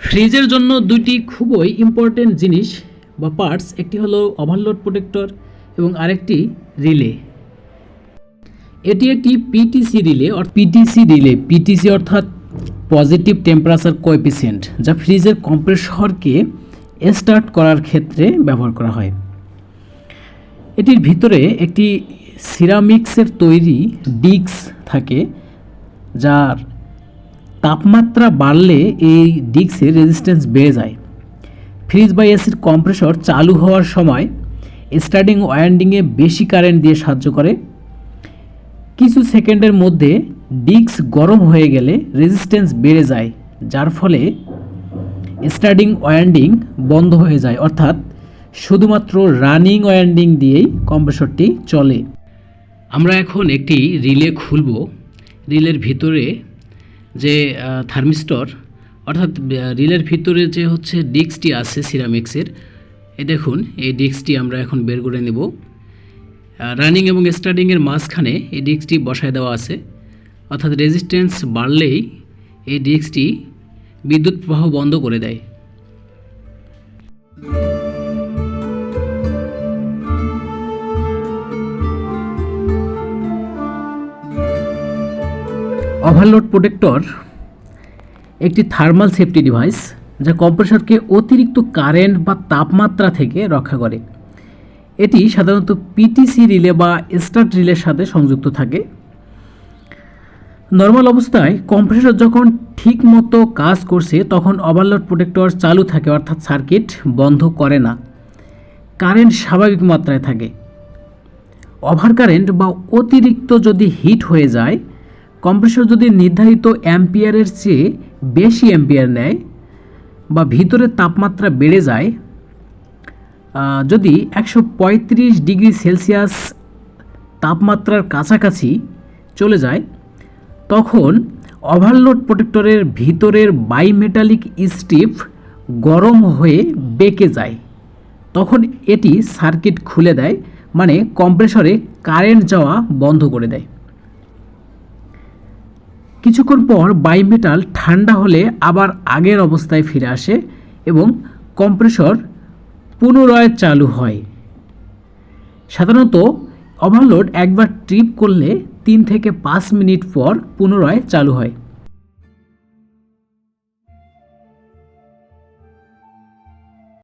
ফ্রিজের জন্য দুইটি খুবই ইম্পর্টেন্ট জিনিস বা পার্টস একটি হলো ওভারলোড প্রোটেক্টর এবং আরেকটি রিলে এটি একটি PTC relay or PTC relay PTC অর্থাৎ পজিটিভ টেম্পারেচার কোএফিসিয়েন্ট যা ফ্রিজের কম্প্রেসরকে স্টার্ট করার ক্ষেত্রে ব্যবহার করা হয়। এটির ভিতরে একটি সিরামিক্সের তৈরি ডিস্ক থাকে, যার তাপমাত্রা বাড়লে এই ডিস্কের রেজিস্ট্যান্স বেড়ে যায়। ফ্রিজ বা এসির কম্প্রেসর চালু হওয়ার সময় স্টার্টিং ওয়াইন্ডিংয়ে বেশি কারেন্ট দিয়ে সাহায্য করে। কিছু সেকেন্ডের মধ্যে ডিস্ক গরম হয়ে গেলে রেজিস্ট্যান্স বেড়ে যায়, যার ফলে স্টার্টিং ওয়াইন্ডিং বন্ধ হয়ে যায়। অর্থাৎ শুধুমাত্র রানিং ওয়াইন্ডিং দিয়েই কম্প্রেসরটি চলে। আমরা এখন একটি রিলে খুলব। রিলের ভিতরে যে থার্মিস্টর, অর্থাৎ রিলের ভিতরে যে হচ্ছে ডিস্কটি আছে সিরামিক্সের, এই দেখুন, এই ডিস্কটি আমরা এখন বের করে নেব। রানিং এবং স্টার্টিংয়ের মাঝখানে এই ডিস্কটি বসায় দেওয়া আছে। অর্থাৎ রেজিস্ট্যান্স বাড়লেই এই ডিস্কটি বিদ্যুৎ প্রবাহ বন্ধ করে দেয়। ওভারলোড প্রোটেক্টর একটি থার্মাল সেফটি ডিভাইস যা কম্প্রেসরকে অতিরিক্ত কারেন্ট বা তাপমাত্রা থেকে রক্ষা করে। এটি সাধারণত পিটিসি রিলে বা স্টার্ট রিলের সাথে সংযুক্ত থাকে। নর্মাল অবস্থায় কম্প্রেসর যখন ঠিকমতো কাজ করছে, তখন ওভারলোড প্রোটেক্টর চালু থাকে, অর্থাৎ সার্কিট বন্ধ করে না। কারেন্ট স্বাভাবিক মাত্রায় থাকে। ওভার কারেন্ট বা অতিরিক্ত যদি হিট হয়ে যায় কম্প্রেসর যদি নির্ধারিত অ্যাম্পিয়ারের চেয়ে বেশি অ্যাম্পিয়ার নেয় বা ভিতরের তাপমাত্রা বেড়ে যায় যদি একশো পঁয়ত্রিশ ডিগ্রি সেলসিয়াস তাপমাত্রার কাছাকাছি চলে যায়, তখন ওভারলোড প্রোটেক্টরের ভিতরের বাইমেটালিক স্ট্রিপ গরম হয়ে বেঁকে যায়। তখন এটি সার্কিট খুলে দেয় মানে কম্প্রেসরে কারেন্ট যাওয়া বন্ধ করে দেয়। কিছুক্ষণ পর বাইমেটাল ঠান্ডা হলে আবার আগের অবস্থায় ফিরে আসে এবং কম্প্রেসর পুনরায় চালু হয়। সাধারণত ওভারলোড একবার ট্রিপ করলে তিন থেকে পাঁচ মিনিট পর পুনরায় চালু হয়।